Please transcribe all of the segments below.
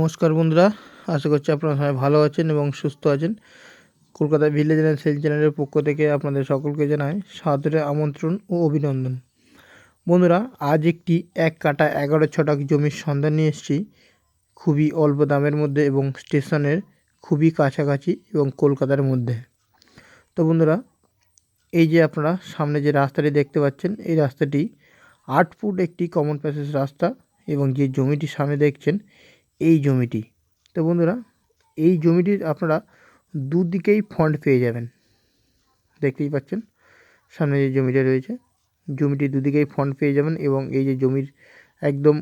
নমস্কার বন্ধুরা, আশা করছি আপনারা সবাই ভালো আছেন এবং সুস্থ আছেন। কলকাতা ভিলেজ অ্যান্ড সেল চ্যানেলের পক্ষ থেকে আপনাদের সকলকে জানাই সাদরে আমন্ত্রণ ও অভিনন্দন। বন্ধুরা, আজ একটি এক কাটা এগারো ছটাক জমির সন্ধান নিয়ে এসেছি। খুবই অল্প দামের মধ্যে এবং স্টেশনের খুবই কাছাকাছি এবং কলকাতার মধ্যে। তো বন্ধুরা, এই যে আপনারা সামনে যে রাস্তাটি দেখতে পাচ্ছেন, এই রাস্তাটি আট ফুট একটি কমন প্যাসেজ রাস্তা এবং যে জমিটি সামনে দেখছেন এই জমিটি। তো বন্ধুরা, এই জমিটির আপনারা দুদিকেই ফন্ড পেয়ে যাবেন। দেখতেই পাচ্ছেন, সামনে যে জমিটা রয়েছে, জমিটি দুদিকেই ফন্ড পেয়ে যাবেন এবং এই যে জমির একদম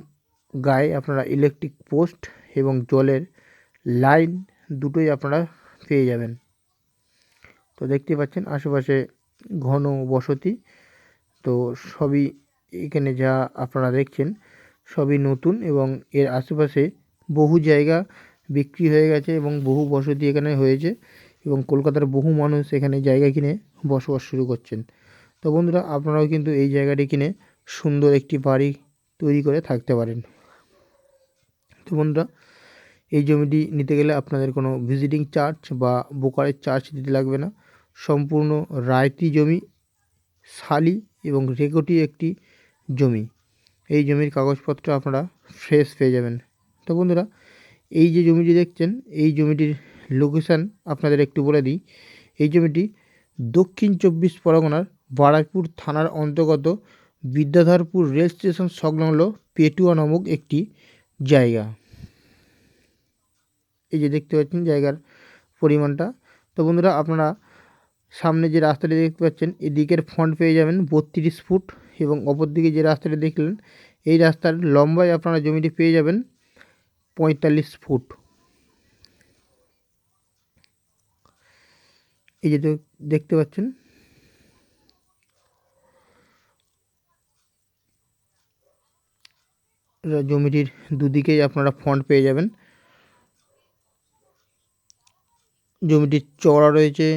গায়ে আপনারা ইলেকট্রিক পোস্ট এবং জলের লাইন দুটোই আপনারা পেয়ে যাবেন। তো দেখতে পাচ্ছেন, আশেপাশে ঘন বসতি, তো সবই এখানে যা আপনারা দেখছেন সবই নতুন এবং এর আশেপাশে বহু জায়গা বিক্রি হয়ে গেছে এবং বহু বসতি এখানে হয়েছে এবং কলকাতার বহু মানুষ এখানে জায়গা কিনে বসবাস শুরু করছেন। তো বন্ধুরা, আপনারাও কিন্তু এই জায়গাটি কিনে সুন্দর একটি বাড়ি তৈরি করে থাকতে পারেন। তো বন্ধুরা, এই জমিটি নিতে গেলে আপনাদের কোনো ভিজিটিং চার্জ বা বোকারের চার্জ দিতে লাগবে না। সম্পূর্ণ রায়তি জমি, শালি এবং রেকটি একটি জমি। এই জমির কাগজপত্র আপনারা ফ্রেশ পেয়ে যাবেন। তো বন্ধুরা, এই যে জমিটি দেখছেন, এই জমিটির লোকেশান আপনাদের একটু বলে দিই। এই জমিটি দক্ষিণ চব্বিশ পরগনার বারাকপুর থানার অন্তর্গত বিদ্যাধরপুর রেল স্টেশন সংলগ্ন পেটুয়া নামক একটি জায়গা। এই যে দেখতে পাচ্ছেন জায়গার পরিমাণটা। তো বন্ধুরা, আপনারা সামনে যে রাস্তাটি দেখতে পাচ্ছেন, এদিকের ফ্রন্ট পেয়ে যাবেন বত্রিশ ফুট এবং অপর দিকে যে রাস্তাটি দেখলেন, এই রাস্তার লম্বায় আপনারা জমিটি পেয়ে যাবেন পঁয়তাল্লিশ ফুট। এই যে দেখতে পাচ্ছেন? জমিটির দুদিকেই আপনারা ফন্ড পেয়ে যাবেন। জমিটির চওড়া রয়েছে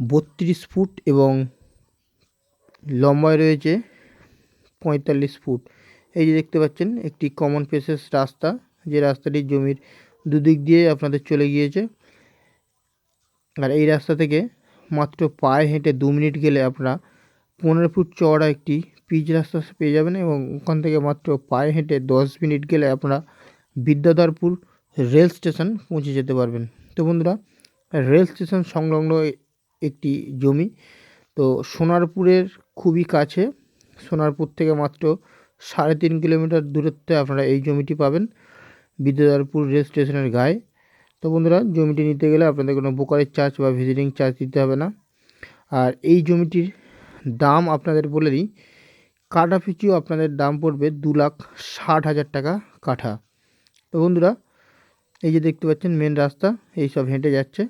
বত্রিশ ফুট এবং লম্বায় রয়েছে পঁয়তাল্লিশ ফুট। এই যে দেখতে পাচ্ছেন, একটি কমন পেসেস রাস্তা। যে রাস্তাটি জমির দুদিক দিয়ে আপনাদের চলে গিয়েছে। আর এই রাস্তা থেকে মাত্র পায়ে হেঁটে দু মিনিট গেলে আপনারা পনেরো ফুট চওড়া একটি পিচ রাস্তা পেয়ে যাবেন এবং ওখান থেকে মাত্র পায়ে হেঁটে দশ মিনিট গেলে আপনারা বিদ্যাধরপুর রেল স্টেশন পৌঁছে যেতে পারবেন। তো বন্ধুরা, রেল স্টেশন সংলগ্ন একটি জমি, তো সোনারপুরের খুবই কাছে, সোনারপুর থেকে মাত্র সাড়ে তিন কিলোমিটার দূরত্বে আপনারা এই জমিটি পাবেন। বিদ্যাধরপুর রেল স্টেশনের গায়ে। তো বন্ধুরা, জমিটি নিতে গেলে আপনাদের কোনো বোকারের চার্জ বা ভিজিটিং চার্জ দিতে হবে না। আর এই জমিটির দাম আপনাদের বলে দিই কাঠা পিছু আপনাদের দাম পড়বে দু লাখ ষাট হাজার টাকা কাঠা। তো বন্ধুরা, এই যে দেখতে পাচ্ছেন মেন রাস্তা, এই সব হেঁটে যাচ্ছে।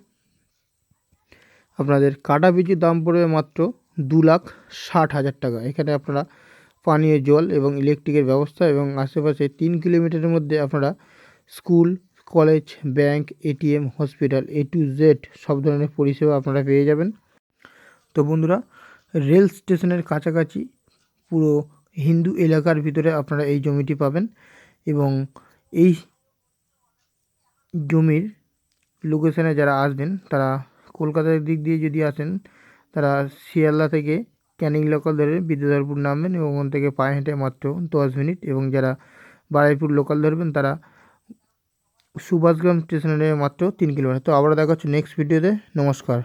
আপনাদের কাটা পিছু দাম পড়বে মাত্র দু লাখ ষাট হাজার টাকা। এখানে আপনারা পানীয় জল এবং ইলেকট্রিকের ব্যবস্থা এবং আশেপাশে তিন কিলোমিটারের মধ্যে আপনারা school, college, bank, ATM, hospital, A to Z সব ধরনের পরিষেবা আপনারা পেয়ে যাবেন। তো বন্ধুরা, রেল স্টেশনের কাছাকাছি পুরো হিন্দু এলাকার ভিতরে আপনারা এই জমিটি পাবেন এবং এই জমির লোকেশনে যারা আসবেন, তারা কলকাতার দিক দিয়ে যদি আসেন, তারা শিয়ালদা থেকে ক্যানিং লোকাল ধরে বিদ্যাধরপুর নামবেন এবং ওখান থেকে পায়ে হেঁটে মাত্র দশ মিনিট এবং যারা বারাইপুর লোকাল ধরবেন, তারা সুভাষগ্রাম স্টেশনে মাত্র তিন কিলোমিটার। তো আবারও দেখা হচ্ছে নেক্সট ভিডিওতে নমস্কার।